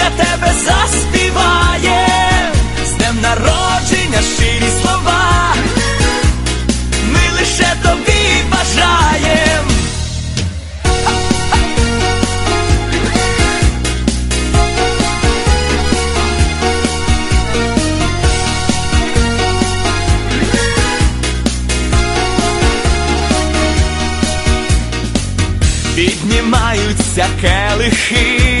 для тебе заспіваєм, з днем народження щирі слова, ми лише тобі бажаєм. Піднімаються келихи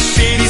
народження